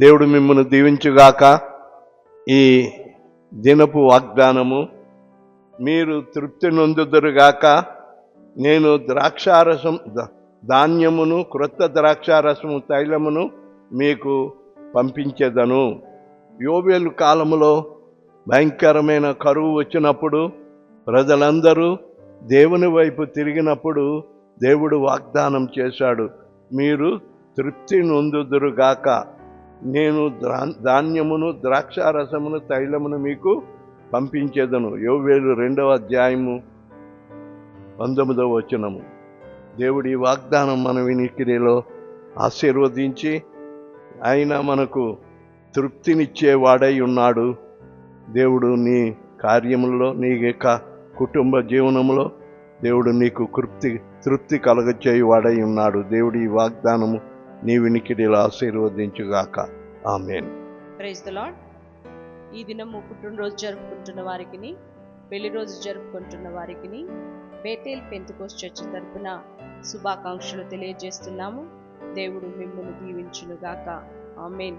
దేవుడు మిమ్మల్ని దీవించుగాక ఈ దినపు వాగ్దానము మీరు తృప్తి నొందుదురుగాక నేను ద్రాక్షారసం ధాన్యమును క్రొత్త ద్రాక్షారసము తైలమును మీకు పంపించేదను. యోవేలు కాలములో భయంకరమైన కరువు వచ్చినప్పుడు ప్రజలందరూ దేవుని వైపు తిరిగినప్పుడు దేవుడు వాగ్దానం చేశాడు. మీరు తృప్తి నొందుదురుగాక. నేను ధ్రా- ధాన్యమును ద్రాక్షారసమును తైలమును మీకు పంపించేదను. యోవేలు రెండవ అధ్యాయము పంతొమ్మిదవ వచనము. దేవుడి వాగ్దానం మన వినికిడిలో ఆశీర్వదించి ఆయన మనకు తృప్తినిచ్చేవాడై ఉన్నాడు. దేవుడు నీ కార్యములలో నీ యొక్క కుటుంబ జీవనంలో దేవుడు నీకు తృప్తి తృప్తి కలగచేయువాడై ఉన్నాడు. దేవుడి వాగ్దానము నీ వినికిడిలో ఆశీర్వదించుగాక. ఆమెన్. ప్రైజ్ ద లాడ్ ఈ దినము పుట్టినరోజు జరుపుకుంటున్న వారికి పెళ్ళి రోజు జరుపుకుంటున్న వారికి బేతేల్ పెంతుకోస్ చర్చి తరపున శుభాకాంక్షలు తెలియజేస్తున్నాము. దేవుడు మిమ్మల్ని దీవించునుగాక. ఆమెన్.